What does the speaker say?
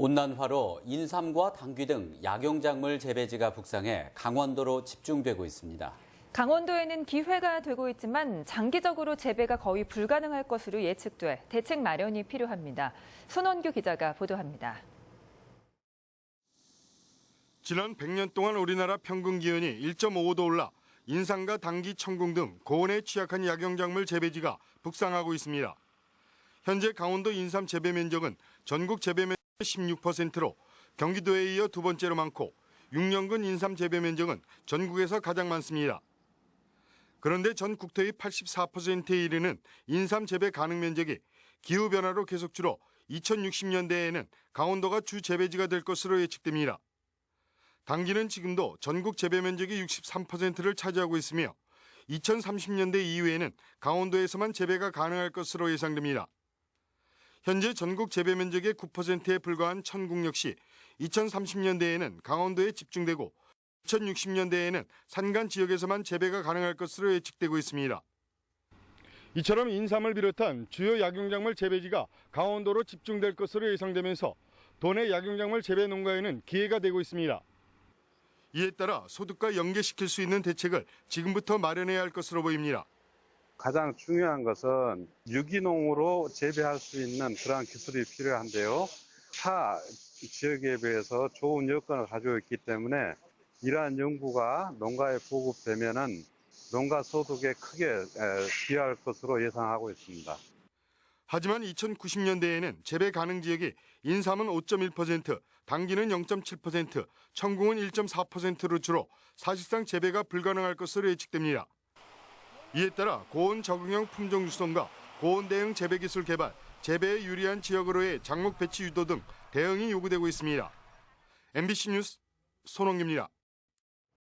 온난화로 인삼과 당귀 등 약용작물 재배지가 북상해 강원도로 집중되고 있습니다. 강원도에는 기회가 되고 있지만 장기적으로 재배가 거의 불가능할 것으로 예측돼 대책 마련이 필요합니다. 손원규 기자가 보도합니다. 지난 100년 동안 우리나라 평균 기온이 1.5도 올라 인삼과 당귀, 청궁 등 고온에 취약한 약용작물 재배지가 북상하고 있습니다. 현재 강원도 인삼 재배 면적은 전국 재배 면적 16%로 경기도에 이어 두 번째로 많고 6년근 인삼 재배 면적은 전국에서 가장 많습니다. 그런데 전 국토의 84%에 이르는 인삼 재배 가능 면적이 기후 변화로 계속 줄어 2060년대에는 강원도가 주 재배지가 될 것으로 예측됩니다. 당기는 지금도 전국 재배 면적의 63%를 차지하고 있으며 2030년대 이후에는 강원도에서만 재배가 가능할 것으로 예상됩니다. 현재 전국 재배 면적의 9%에 불과한 천궁 역시 2030년대에는 강원도에 집중되고 2060년대에는 산간 지역에서만 재배가 가능할 것으로 예측되고 있습니다. 이처럼 인삼을 비롯한 주요 약용작물 재배지가 강원도로 집중될 것으로 예상되면서 도내 약용작물 재배 농가에는 기회가 되고 있습니다. 이에 따라 소득과 연계시킬 수 있는 대책을 지금부터 마련해야 할 것으로 보입니다. 가장 중요한 것은 유기농으로 재배할 수 있는 그러한 기술이 필요한데요. 타 지역에 비해서 좋은 여건을 가지고 있기 때문에 이러한 연구가 농가에 보급되면은 농가 소득에 크게 에, 기여할 것으로 예상하고 있습니다. 하지만 2090년대에는 재배 가능 지역이 인삼은 5.1%, 당기는 0.7%, 청궁은 1.4%로 줄어 사실상 재배가 불가능할 것으로 예측됩니다. 이에 따라 고온 적응형 품종 유성과 고온 대응 재배 기술 개발, 재배에 유리한 지역으로의 작목 배치 유도 등 대응이 요구되고 있습니다. MBC 뉴스 손홍기입니다.